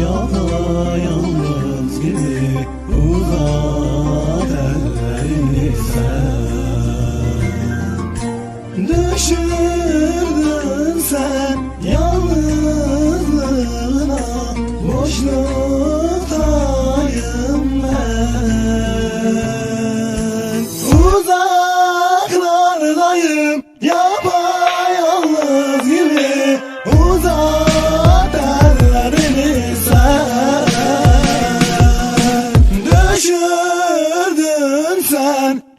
Yapayalnız gibi Uzat ellerini sen? Düşürdün sen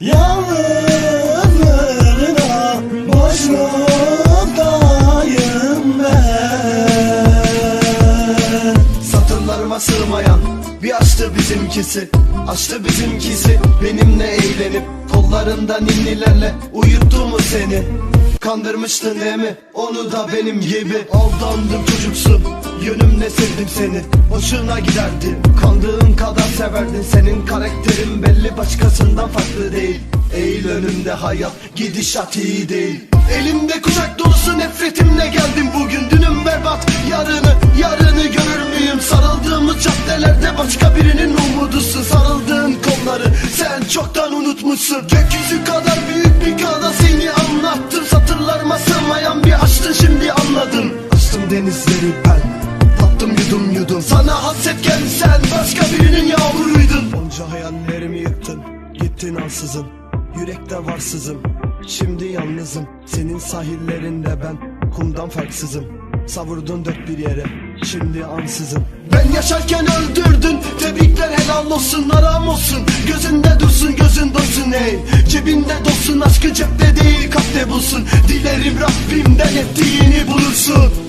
yalnızlığına Boşluktayım ben. Satırlarıma sığmayan bir açtı bizimkisi. Açtı bizimkisi. Benimle eğlenip Kollarında ninnilerle uyuttu mu seni Kandırmıştın değil mi? Onu da benim gibi. Aldandım çocuksun. Yönümle sevdim seni. Hoşuna giderdi. Kandığın kadar severdin. Senin karakterin belli. Başkasından farklı değil. Eğil önümde hayat. Gidişat iyi değil. Elimde kucak dolusu nefretimle geldim bugün. Dünüm berbat. Yarını yarını görür müyüm? Sarıldığımız caddelerde başka birinin umudusun. Sarıldığın kolları sen çoktan unutmuşsun. Gökyüzü kadar büyük denizleri ben. Tattım yudum yudum. Sana hasretken sen başka birinin yağmuruydun Onca hayallerimi yıktın. Gittin ansızın. Yürekte varsızım. Şimdi yalnızım. Senin sahillerinde ben Kumdan farksızım. Savurdun dört bir yere. Şimdi ansızım Ben yaşarken öldürdün. Tebrikler helal olsun. Aram olsun. Gözünde dursun gözün dursun ey. Cebinde dolsun. Aşkı cepte değil kalpte bulsun. Dilerim Rabbimden ettiğini bulursun